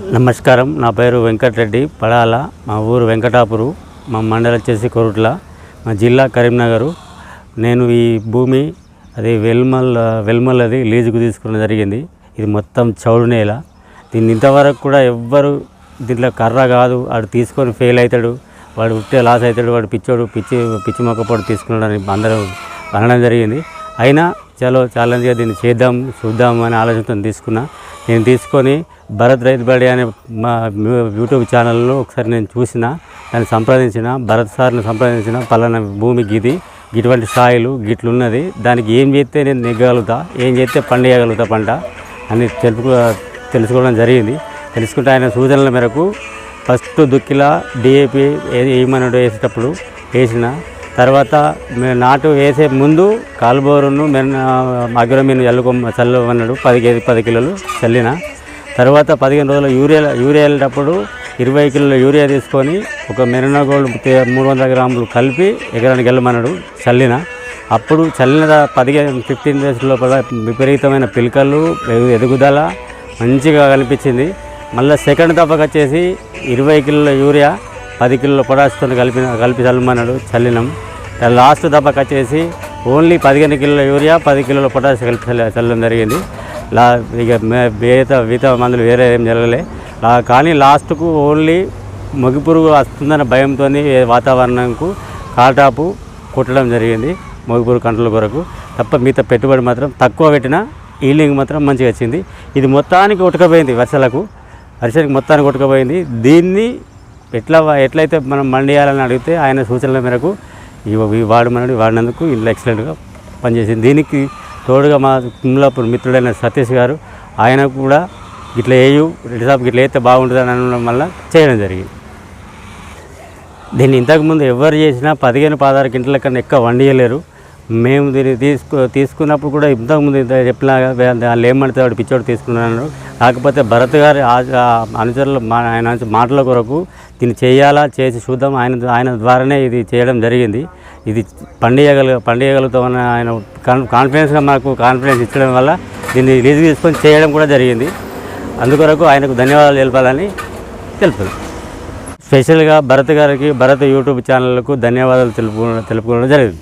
నమస్కారం. నా పేరు వెంకటరెడ్డి పడాల. మా ఊరు వెంకటాపురు. మా మండలం వచ్చేసి కొరుట్ల. మా జిల్లా కరీంనగరు. నేను ఈ భూమి అది వెల్మల్ వెల్మల్ అది లీజుకు తీసుకోవడం జరిగింది. ఇది మొత్తం చౌడు నేల. దీన్ని ఇంతవరకు కూడా ఎవ్వరు దీంట్లో కర్ర కాదు. వాడు తీసుకొని ఫెయిల్ అవుతాడు. వాడు ఉట్టే లాస్ అవుతాడు. వాడు పిచ్చోడు పిచ్చి పిచ్చి మొక్కపోడు తీసుకున్నాడని అందరూ అనడం జరిగింది. అయినా చలో ఛాలెంజ్గా దీన్ని చేద్దాం చూద్దాం అనే ఆలోచనతో తీసుకున్నా. నేను తీసుకొని భరత్ రైతు బడి అనే మా యూట్యూబ్ ఛానల్లో ఒకసారి నేను చూసిన దాన్ని సంప్రదించిన భరత్ సార్ని సంప్రదించిన పలానా భూమి గిది ఇటువంటి స్థాయిలు గిట్లున్నది. దానికి ఏం చేస్తే నేను నెగ్గగలుగుతా ఏం చేస్తే పండియగలుగుతా పంట అని తెలుపు తెలుసుకోవడం జరిగింది. తెలుసుకుంటే ఆయన సూచనల మేరకు ఫస్ట్ దుక్కిలా డిఏపి ఏమన్నాడు వేసేటప్పుడు వేసిన తర్వాత నాటు వేసే ముందు కాలుబోరును మెన్న అగ్రమీను చల్లుకొమ్మ చల్లమన్నాడు పది కేజీ పది కిలోలు చల్లిన. తర్వాత పదిహేను రోజులు యూరియా యూరియా వెళ్ళేటప్పుడు ఇరవై కిలోల యూరియా తీసుకొని ఒక మెరినా గోల్డ్ మూడు వందల గ్రాములు కలిపి ఎకరానికి వెళ్ళమన్నాడు చల్లిన. అప్పుడు చల్లిన పదిహేను ఫిఫ్టీన్ డేస్ లోపల విపరీతమైన పిలకలు ఎదుగుదల మంచిగా కనిపించింది మళ్ళీ సెకండ్ దఫాకి వచ్చేసి ఇరవై కిలోల యూరియా పది కిలోల పొటాస్తో కలిపి కలిపి చల్లమన్నాడు చల్లినాం. లాస్ట్ దఫాకి వచ్చేసి ఓన్లీ పదిహేను కిలోల యూరియా పది కిలోల పొటాష్ కలిపి చల్లడం జరిగింది. లా ఇక మిగతా మిగతా మందులు వేరే ఏం జరగలే. కానీ లాస్ట్కు ఓన్లీ మొగి పురుగు వస్తుందన్న భయంతో వాతావరణంకు కాటాపు కుట్టడం జరిగింది మొగి పురుగు కంట్రోల్ కొరకు. తప్ప మిగతా పెట్టుబడి మాత్రం తక్కువ పెట్టినా ఈలింగ్ మాత్రం మంచిగా వచ్చింది. ఇది మొత్తానికి ఉటకపోయింది వర్షాలకు. వర్షానికి మొత్తానికి ఉటకపోయింది దీన్ని ఎట్లా ఎట్లయితే మనం మండియాలని అడిగితే ఆయన సూచనల మేరకు ఇవి ఇవి వాడమన్నాడు వాడినందుకు ఇల్లు ఎక్సలెంట్గా పనిచేసింది. దీనికి తోడుగా మా కుమ్లాపూర్ మిత్రుడైన సతీష్ గారు ఆయన కూడా ఇట్లా వేయు రెడ్డి ఇట్లా వేస్తే బాగుంటుంది అని అనడం వల్ల చేయడం జరిగింది. దీన్ని ఇంతకుముందు ఎవరు చేసినా పదిహేను పదహారు గంటల కన్నా ఎక్కువ వండియలేరు. మేము దీన్ని తీసుకు తీసుకున్నప్పుడు కూడా ఇంతకుముందు ఇంత చెప్పినాగా వాళ్ళు ఏమంటే వాడు పిచ్చోడు తీసుకున్నాను కాకపోతే భరత్ గారి అనుచరులు మా ఆయన మాటల కొరకు దీన్ని చేయాలా చేసి చూద్దాం. ఆయన ఆయన ద్వారానే ఇది చేయడం జరిగింది. ఇది పండియగల పండియగలుగుతామని ఆయన కాన్ కాన్ఫిడెన్స్గా మాకు కాన్ఫిడెన్స్ ఇచ్చడం వల్ల దీన్ని రిలీజ్ తీసుకొని చేయడం కూడా జరిగింది. అందుకొరకు ఆయనకు ధన్యవాదాలు తెలపాలని తెలుపుతున్నాం. స్పెషల్గా భరత్ గారికి భరత్ యూట్యూబ్ ఛానల్కు ధన్యవాదాలు తెలుపు తెలుపుకోవడం జరిగింది.